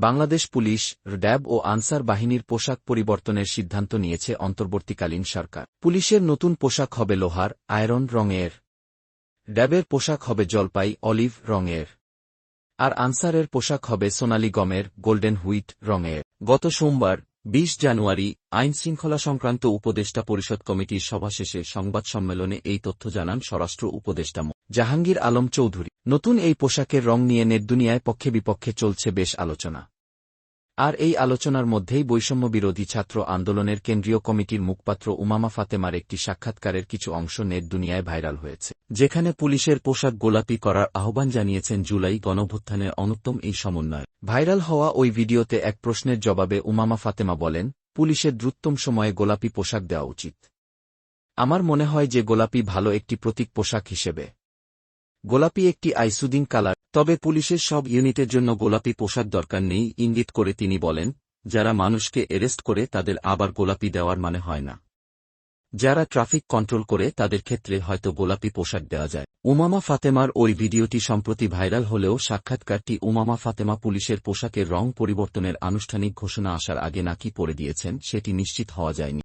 Bangladesh police RAB ও আনসার বাহিনীর পোশাক পরিবর্তনের সিদ্ধান্ত নিয়েছে অন্তর্বর্তীকালীন সরকার। পুলিশের নতুন পোশাক হবে লোহার, আয়রন রঙের। র্যাবের পোশাক হবে জলপাই, অলিভ রঙের। আর আনসারের পোশাক হবে সোনালি গমের, গোল্ডেন হুইট রঙের। গত সোমবার, বিশ জানুয়ারি, আইন শৃঙ্খলা সংক্রান্ত উপদেষ্টা পরিষদ কমিটির সভা শেষে সংবাদ সম্মেলনে এই তথ্য জানান স্বরাষ্ট্র উপদেষ্টা. জাহাঙ্গীর আলম চৌধুরী। নতুন এই পোশাকের রং নিয়ে নেটদুনিয়ায় পক্ষে বিপক্ষে চলছে বেশ আলোচনা। আর এই আলোচনার মধ্যেই বৈষম্য বিরোধী ছাত্র আন্দোলনের কেন্দ্রীয় কমিটির মুখপাত্র উমামা ফাতেমার একটি সাক্ষাৎকারের কিছু অংশ নেট দুনিয়ায় ভাইরাল হয়েছে, যেখানে পুলিশের পোশাক গোলাপি করার আহ্বান জানিয়েছেন জুলাই গণভ্যুত্থানের অনুত্তম এই সমন্বয়। ভাইরাল হওয়া ওই ভিডিওতে এক প্রশ্নের জবাবে উমামা ফাতেমা বলেন, পুলিশের দ্রুততম সময়ে গোলাপি পোশাক দেওয়া উচিত। আমার মনে হয় যে গোলাপি ভালো একটি প্রতীক পোশাক হিসেবে। গোলাপি একটি আইসুদিন কালার, তবে পুলিশের সব ইউনিটের জন্য গোলাপি পোশাক দরকার নেই, ইঙ্গিত করে তিনি বলেন, যারা মানুষকে এরেস্ট করে তাদের আবার গোলাপি দেওয়ার মানে হয় না। যারা ট্রাফিক কন্ট্রোল করে তাদের ক্ষেত্রে হয়তো গোলাপি পোশাক দেওয়া যায়। উমামা ফাতেমার ওই ভিডিওটি সম্প্রতি ভাইরাল হলেও সাক্ষাৎকারটি উমামা ফাতেমা পুলিশের পোশাকের রং পরিবর্তনের আনুষ্ঠানিক ঘোষণা আসার আগে নাকি পড়ে দিয়েছেন, সেটি নিশ্চিত হওয়া যায়নি।